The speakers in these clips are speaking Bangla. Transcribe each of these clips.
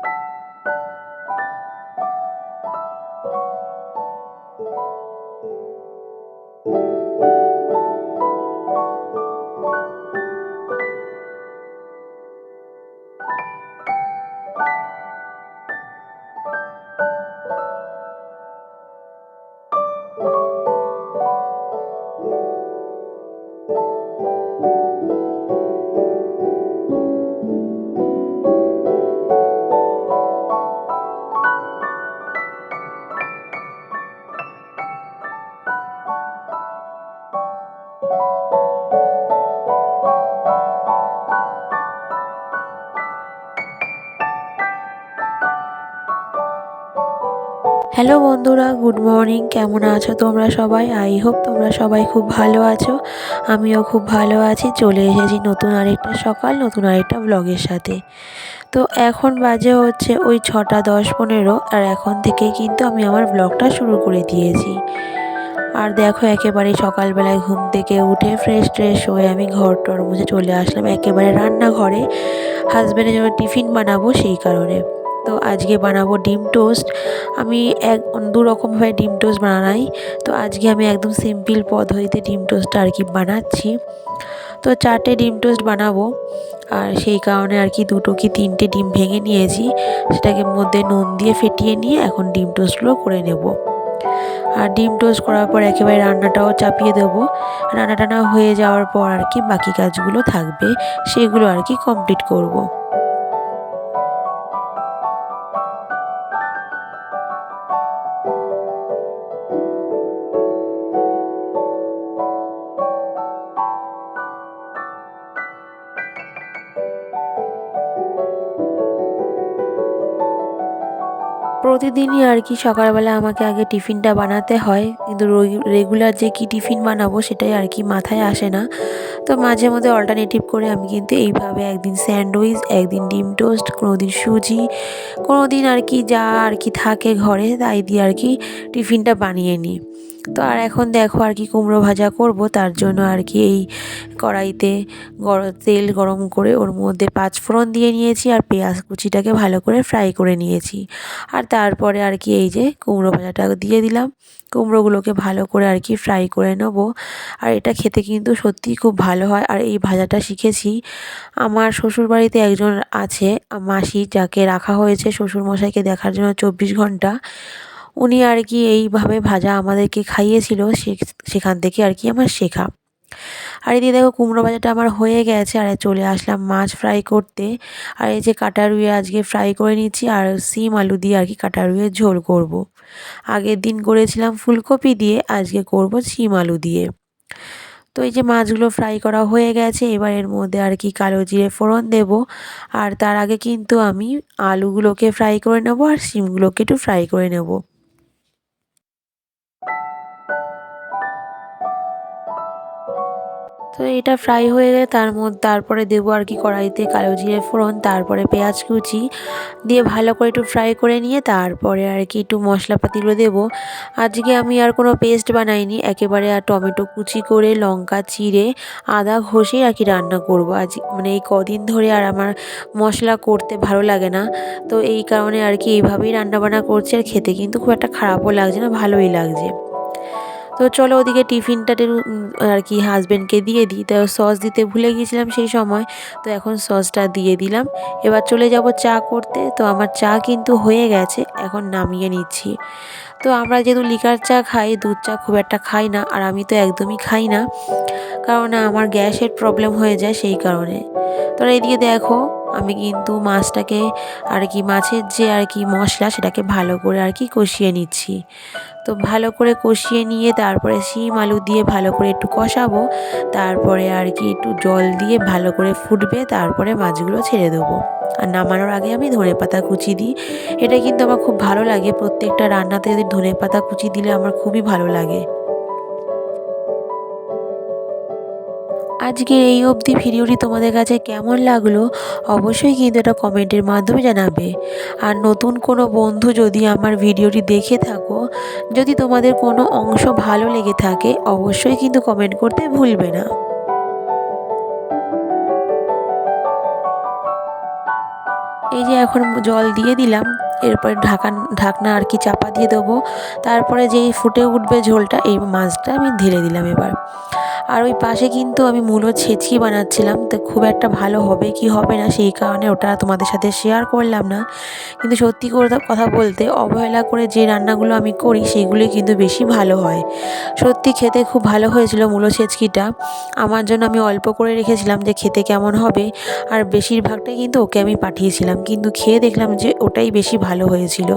you হ্যালো বন্ধুরা, গুড মর্নিং। কেমন আছো তোমরা সবাই? আই হোপ তোমরা সবাই খুব ভালো আছো। আমিও খুব ভালো আছি। চলে এসেছি নতুন আরেকটা সকাল, নতুন আরেকটা ব্লগের সাথে। তো এখন বাজে হচ্ছে ওই ছটা দশ পনেরো, আর এখন থেকে কিন্তু আমি আমার ব্লগটা শুরু করে দিয়েছি। আর দেখো একেবারে সকালবেলায় ঘুম থেকে উঠে ফ্রেশ ট্রেশ হয়ে আমি ঘর টর মুছে চলে আসলাম একেবারে রান্নাঘরে। হাজব্যান্ডের জন্য টিফিন বানাবো সেই কারণে। তো আজকে বানাবো ডিম টোস্ট। আমি এক, দু রকমভাবে ডিম টোস্ট বানাই। তো আজকে আমি একদম সিম্পল পদ্ধতিতে ডিম টোস্টটা আর কি বানাচ্ছি। তো চারটে ডিম টোস্ট বানাবো। আর সেই কারণে আর কি দুটো কি তিনটে ডিম ভেঙে নিয়েছি। সেটাকে মধ্যে নুন দিয়ে ফেটিয়ে নিয়ে এখন ডিম টোস্টগুলো করে নেব। আর ডিম টোস্ট করার পর একেবারে রান্নাটাও চাপিয়ে দেবো। রান্না টানা হয়ে যাওয়ার পর আর কি বাকি কাজগুলো থাকবে, সেগুলো আর কি কমপ্লিট করব। প্রতিদিনই আর কি সকালবেলা আমাকে আগে টিফিনটা বানাতে হয়। কিন্তু রেগুলার যে কি টিফিন বানাবো সেটাই আর কি মাথায় আসে না। তো মাঝে মধ্যে অল্টারনেটিভ করে আমি কিন্তু এইভাবে একদিন স্যান্ডউইচ একদিন ডিম টোস্ট কোনো দিন সুজি কোনো দিন আর কি যা আর কি থাকে ঘরে তাই দিয়ে আর কি টিফিনটা বানিয়ে নিই। তো আর এখন দেখো আর কি কুমড়ো ভাজা করব, তার জন্য আর কি এই কড়াইতে তেল গরম করে ওর মধ্যে পাঁচ ফোড়ন দিয়ে নিয়েছি আর পেঁয়াজ কুচিটাকে ভালো করে ফ্রাই করে নিয়েছি। আর তারপরে আর কি এই যে কুমড়ো ভাজাটা দিয়ে দিলাম। কুমড়োগুলোকে ভালো করে আর কি ফ্রাই করে নেব। আর এটা খেতে কিন্তু সত্যিই খুব ভালো হয়। আর এই ভাজাটা শিখেছি। আমার শ্বশুরবাড়িতে একজন আছে, মাসি, যাকে রাখা হয়েছে শ্বশুরমশাইকে দেখার জন্য চব্বিশ ঘণ্টা। উনি আর কি এইভাবে ভাজা আমাদেরকে খাইয়েছিল সেখান থেকে আর কি আমার শেখা। আর এদিকে দেখো কুমড়ো ভাজাটা আমার হয়ে গেছে, আর চলে আসলাম মাছ ফ্রাই করতে। আর এই যে কাটা রুয়ে আজকে ফ্রাই করে নিচ্ছি, আর সিম আলু দিয়ে আর কি কাটা রুয়ে ঝোল করব। আগের দিন করেছিলাম ফুলকপি দিয়ে, আজকে করব সিম আলু দিয়ে। তো এই যে মাছগুলো ফ্রাই করা হয়ে গেছে, এবার এর মধ্যে আর কি কালো জিরে ফোড়ন দেব। আর তার আগে কিন্তু আমি আলুগুলোকে ফ্রাই করে নেব, আর সিমগুলোকে একটু ফ্রাই করে নেব। তো এটা ফ্রাই হয়ে গেলে তার মধ্যে তারপরে দেবো আর কি কড়াইতে কালো জিরে ফোড়ন, তারপরে পেঁয়াজ কুচি দিয়ে ভালো করে একটু ফ্রাই করে নিয়ে তারপরে আর কি একটু মশলাপাতিগুলো দেবো। আজকে আমি আর কোনো পেস্ট বানাইনি, একেবারে আর টমেটো কুচি করে, লঙ্কা, চিড়ে, আদা ঘষে আর কি রান্না করব। আজ মানে এই কদিন ধরে আর আমার মশলা করতে ভালো লাগে না, তো এই কারণে আর কি এইভাবেই রান্নাবান্না করছি আর খেতে কিন্তু খুব একটা খারাপও লাগছে না, ভালোই লাগছে। তো চলো ওদিকে টিফিনটাতে আর কি হাজব্যান্ডকে দিয়ে দিই। তো সস দিতে ভুলে গিয়েছিলাম সেই সময়, তো এখন সসটা দিয়ে দিলাম। এবার চলে যাব চা করতে। তো আমার চা কিন্তু হয়ে গেছে, এখন নামিয়ে নিচ্ছি। তো আমরা যেহেতু লিকার চা খাই, দুধ চা খুব একটা খাই না, আর আমি তো একদমই খাই না। কারণ আমার গ্যাসের প্রবলেম হয়ে যায় সেই কারণে। তো এইদিকে দেখো, আমি কিন্তু মাছটাকে আর কি মাছের যে আর কি মশলা সেটাকে ভালো করে আর কি কষিয়ে নিচ্ছি। তো ভালো করে কষিয়ে নিয়ে তারপরে শিম আলু দিয়ে ভালো করে একটু কষাবো, তারপরে আর কি একটু জল দিয়ে ভালো করে ফুটবে, তারপরে মাছগুলো ছেড়ে দেবো। আর নামানোর আগে আমি ধনে পাতা কুচি দিই। এটা কিন্তু আমার খুব ভালো লাগে, প্রত্যেকটা রান্নাতে যদি ধনে পাতা কুচি দিলে আমার খুবই ভালো লাগে। আজকের এই অবধি ভিডিওটি তোমাদের কাছে কেমন লাগল অবশ্যই কিন্তু এটা কমেন্টের মাধ্যমে জানাবে। আর নতুন কোনো বন্ধু যদি আমার ভিডিওটি দেখে থাকো, যদি তোমাদের কোনো অংশ ভালো লেগে থাকে, অবশ্যই কিন্তু কমেন্ট করতে ভুলবে না। এই যে এখন জল দিয়ে দিলাম, এরপরে ঢাকা, ঢাকনা আর কি চাপা দিয়ে দেবো। তারপরে যেই ফুটে উঠবে ঝোলটা, এই মাছটা আমি ঢেলে দিলাম এবার। আর ওই পাশে কিন্তু আমি মূলো ছেঁচকি বানাচ্ছিলাম, তো খুব একটা ভালো হবে কি হবে না সেই কারণে ওটা তোমাদের সাথে শেয়ার করলাম না। কিন্তু সত্যি করে কথা বলতে অবহেলা করে যে রান্নাগুলো আমি করি সেগুলি কিন্তু বেশি ভালো হয়। সত্যি খেতে খুব ভালো হয়েছিল মূলো ছেচকিটা। আমার জন্য আমি অল্প করে রেখেছিলাম যে খেতে কেমন হবে, আর বেশিরভাগটাই কিন্তু ওকে আমি পাঠিয়েছিলাম। কিন্তু খেয়ে দেখলাম যে ওটাই বেশি ভালো হয়েছিল।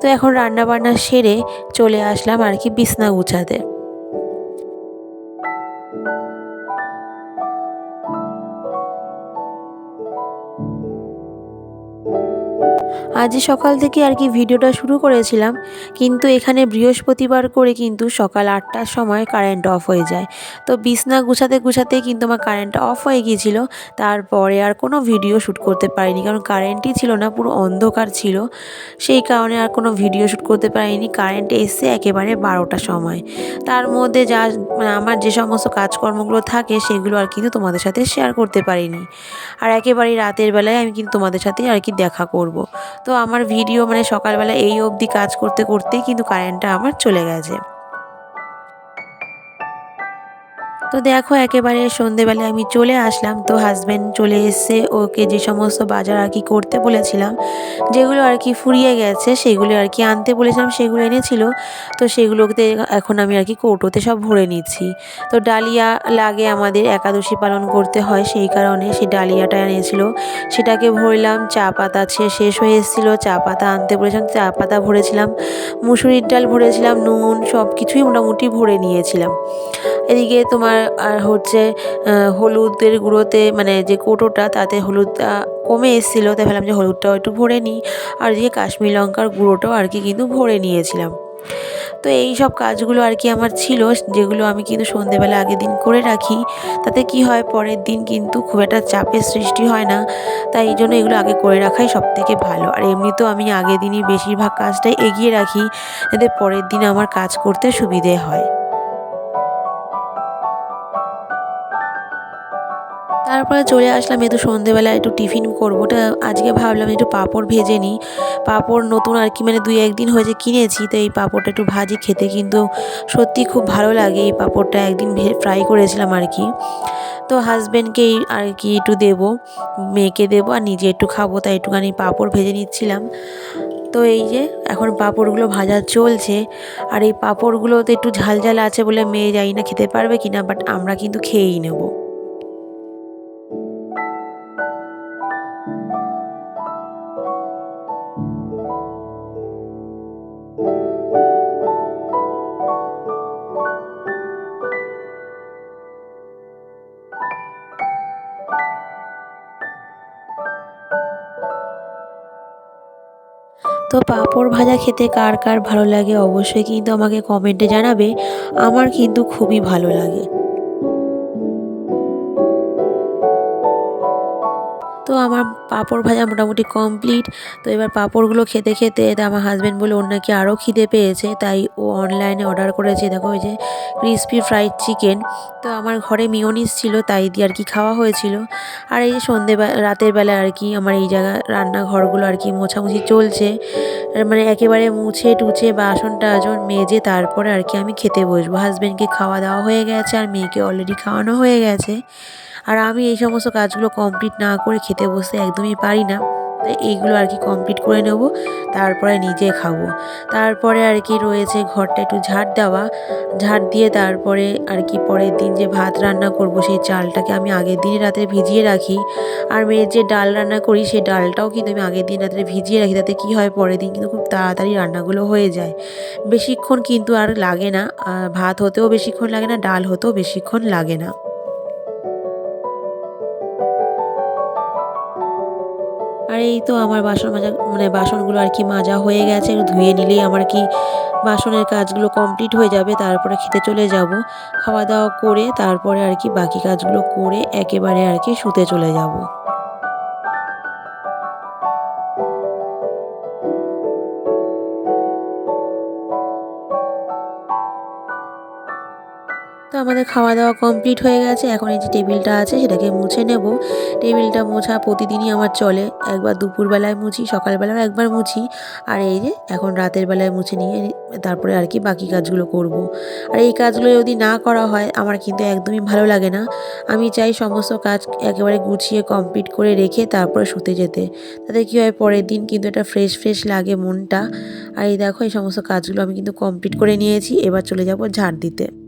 তো এখন রান্না বান্না সেরে চলে আসলাম আর কি বিছনা গুছাতে। আজ সকাল থেকে আর কি ভিডিওটা শুরু করেছিলাম, কিন্তু এখানে বৃহস্পতিবার করে কিন্তু সকাল আটটার সময় কারেন্ট অফ হয়ে যায়। তো বিছনা গুছাতে গুছাতে কিন্তু আমার কারেন্টটা অফ হয়ে গিয়েছিল, তারপরে আর কোনো ভিডিও শ্যুট করতে পারিনি, কারণ কারেন্টই ছিল না, পুরো অন্ধকার ছিল। সেই কারণে আর কোনো ভিডিও শ্যুট করতে পারিনি কারেন্ট এসে একেবারে বারোটা সময়। তার মধ্যে যা মানে আমার যে সমস্ত কাজকর্মগুলো থাকে, সেগুলো আর কিন্তু তোমাদের সাথে শেয়ার করতে পারিনি। আর একেবারেই রাতের বেলায় আমি কিন্তু তোমাদের সাথে আর কি দেখা করব। তো আমার ভিডিও মানে সকালবেলা এই অবধি কাজ করতে করতেই কিন্তু কারেন্টটা আমার চলে গেছে। তো দেখো একেবারে সন্ধেবেলায় আমি চলে আসলাম। তো হাজব্যান্ড চলে এসছে। ওকে যে সমস্ত বাজার আর কি করতে বলেছিলাম, যেগুলো আর কি ফুরিয়ে গেছে, সেগুলো আর কি আনতে বলেছিলাম, সেগুলো এনেছিল। তো সেগুলোতে এখন আমি আর কি কৌটোতে সব ভরে নিচ্ছি। তো ডালিয়া লাগে আমাদের একাদশী পালন করতে হয়, সেই কারণে সেই ডালিয়াটা এনেছিল। সেটাকে ভরলাম, চা পাতা শেষ হয়ে এসেছিল। চা পাতা আনতে বলেছিলাম, চা পাতা ভরেছিলাম, মুসুরির ডাল ভরেছিলাম, নুন সব কিছুই মোটামুটি ভরে নিয়েছিলাম। এদিকে তোমার আর হচ্ছে হলুদের গুঁড়োতে মানে যে কৌটোটা তাতে হলুদটা কমে এসেছিল, তাই ভাবলাম যে হলুদটাও একটু ভরে নিই। আর যে কাশ্মীর লঙ্কার গুঁড়োটাও আর কি কিন্তু ভরে নিয়েছিলাম। তো এই সব কাজগুলো আর কি আমার ছিল, যেগুলো আমি কিন্তু সন্ধেবেলা আগের দিন করে রাখি। তাতে কি হয়, পরের দিন কিন্তু খুব একটা চাপের সৃষ্টি হয় না। তাই এই জন্য এগুলো আগে করে রাখাই সব থেকে ভালো। আর এমনিতেও আমি আগের দিনই বেশিরভাগ কাজটাই এগিয়ে রাখি, যাতে পরের দিন আমার কাজ করতে সুবিধে হয়। তারপরে চলে আসলাম একটু সন্ধেবেলা একটু টিফিন করব। ওটা আজকে ভাবলাম একটু পাঁপড় ভেজে নিই। পাঁপড় নতুন আর কি মানে দুই একদিন হয়েছে কিনেছি তো এই পাঁপড়টা একটু ভাজি খেতে কিন্তু সত্যি খুব ভালো লাগে। এই পাঁপড়টা একদিন ফ্রাই করেছিলাম আর কি। তো হাজব্যান্ডকেই আর কি একটু দেবো, মেয়েকে দেবো আর নিজে একটু খাব, তাই একটুখানি পাঁপড় ভেজে নিচ্ছিলাম। তো এই যে এখন পাঁপড়গুলো ভাজা চলছে, আর এই পাঁপড়গুলোতে একটু ঝাল ঝাল আছে বলে মেয়ে যাই না খেতে পারবে কিনা বাট আমরা কিন্তু খেয়েই নেব। পাঁপড় ভাজা খেতে কার কার ভালো লাগে অবশ্যই কিন্তু আমাকে কমেন্টে জানাবে। আমার কিন্তু খুবই ভালো লাগে। তো আমার পাঁপড় ভাজা মোটামুটি কমপ্লিট তো এবার পাঁপড়গুলো খেতে খেতে আমার হাজব্যান্ড বলে, ওর নাকি আরও খিদে পেয়েছে। তাই ও অনলাইনে অর্ডার করেছে, দেখো ওই যে ক্রিসপি ফ্রাইড চিকেন তো আমার ঘরে মিওনিস ছিল, তাই দিয়ে আর কি খাওয়া হয়েছিল। আর এই যে সন্ধে রাতের বেলা আর কি আমার এই জায়গা, রান্নাঘরগুলো আর কি মোছামুছি চলছে। মানে একেবারে মুছে টুছে বাসন টাসন মেজে তারপরে আর কি আমি খেতে বসবো। হাজব্যান্ডকে খাওয়া দাওয়া হয়ে গেছে আর মেয়েকে অলরেডি খাওয়ানো হয়ে গেছে। আর আমি এই সমস্ত কাজগুলো কমপ্লিট না করে খেতে বসে বসতে একদমই পারি না। এইগুলো আর কি কমপ্লিট করে নেব, তারপরে নিজে খাব। তারপরে আর কি রয়েছে ঘরটা একটু ঝাড় দেওয়া। ঝাড় দিয়ে তারপরে আর কি পরের দিন যে ভাত রান্না করব, সেই চালটাকে আমি আগের দিনে রাতে ভিজিয়ে রাখি। আর মেয়ের যে ডাল রান্না করি, সেই ডালটাও কিন্তু আমি আগের দিন রাতে ভিজিয়ে রাখি, তাতে কী হয় পরের দিন কিন্তু খুব তাড়াতাড়ি রান্নাগুলো হয়ে যায়। বেশিক্ষণ কিন্তু আর লাগে না। ভাত হতেও বেশিক্ষণ লাগে না, ডাল হতেও বেশিক্ষণ লাগে না। আর এই তো আমার বাসন মাজা মানে বাসনগুলো আর কি মাজা হয়ে গেছে, ধুয়ে নিলেই আমার কি বাসনের কাজগুলো কমপ্লিট হয়ে যাবে, তারপরে খেতে চলে যাব। খাওয়া দাওয়া করে তারপরে আর কি বাকি কাজগুলো করে একেবারে আর কি শুতে চলে যাব। আমাদের খাওয়া দাওয়া কমপ্লিট হয়ে গেছে। এখন এই যে টেবিলটা আছে, সেটাকে মুছে নেব। টেবিলটা মোছা প্রতিদিনই আমার চলে। একবার দুপুরবেলায় মুছি, সকালবেলাও একবার মুছি। আর এই যে এখন রাতের বেলায় মুছে নিয়ে তারপরে আর কি বাকি কাজগুলো করব। আর এই কাজগুলো যদি না করা হয়, আমার কিন্তু একদমই ভালো লাগে না। আমি চাই সমস্ত কাজ একেবারে গুছিয়ে কমপ্লিট করে রেখে তারপরে শুতে যেতে। তাতে কী হয়, পরের দিন কিন্তু একটা ফ্রেশ ফ্রেশ লাগে মনটা। আর এই দেখো, এই সমস্ত কাজগুলো আমি কিন্তু কমপ্লিট করে নিয়েছি। এবার চলে যাব ঝাড় দিতে।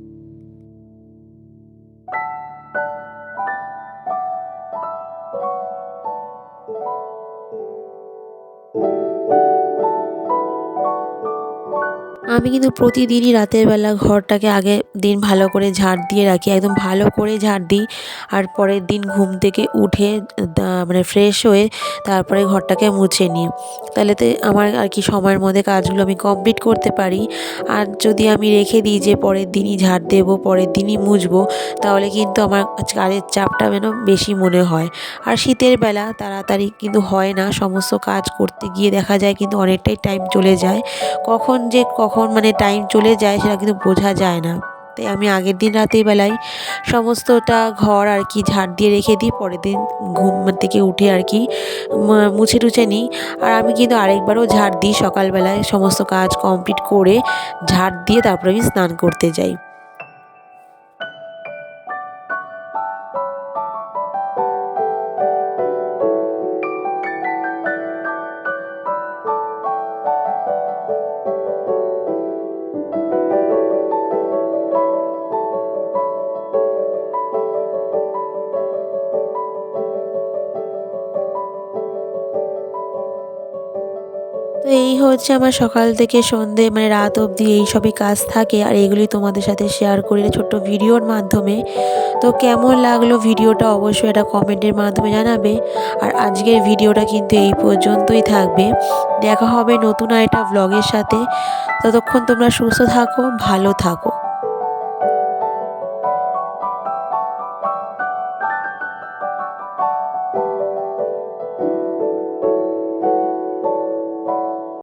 আমি কিন্তু প্রতিদিনই রাতের বেলা ঘরটাকে আগে দিন ভালো করে ঝাড় দিয়ে রাখি, একদম ভালো করে ঝাড় দিই। আর পরের দিন ঘুম থেকে উঠে মানে ফ্রেশ হয়ে তারপরে ঘরটাকে মুছে নিই। তাহলেতে আমার আর কি সময়ের মধ্যে কাজগুলো আমি কমপ্লিট করতে পারি। আর যদি আমি রেখে দিই যে পরের দিনই ঝাড় দেবো, পরের দিনই মুছবো, তাহলে কিন্তু আমার কাজের চাপটা যেন বেশি মনে হয়। আর শীতের বেলা তাড়াতাড়ি কিন্তু হয় না, সমস্ত কাজ করতে গিয়ে দেখা যায় কিন্তু অনেকটাই টাইম চলে যায়। কখন যে কখন মানে টাইম চলে যায়, সেটা কিন্তু বোঝা যায় না। তাই আমি আগের দিন রাতের বেলায় সমস্তটা ঘর আর কি ঝাড় দিয়ে রেখে দিই, পরের দিন ঘুম থেকে উঠে আর কি মুছে টুছে নিই। আর আমি কিন্তু আরেকবারও ঝাড় দিই সকালবেলায়, সমস্ত কাজ কমপ্লিট করে ঝাড় দিয়ে তারপরে আমি স্নান করতে যাই। হচ্ছে আমার সকাল থেকে সন্ধে মানে রাত অবধি এইসবই কাজ থাকে আর এগুলি তোমাদের সাথে শেয়ার করি ছোট্ট ভিডিওর মাধ্যমে। তো কেমন লাগল ভিডিওটা অবশ্যই এটা কমেন্টের মাধ্যমে জানাবে। আর আজকের ভিডিওটা কিন্তু এই পর্যন্তই থাকবে। দেখা হবে নতুন আর একটা ব্লগের সাথে। ততক্ষণ তোমরা সুস্থ থাকো, ভালো থাকো।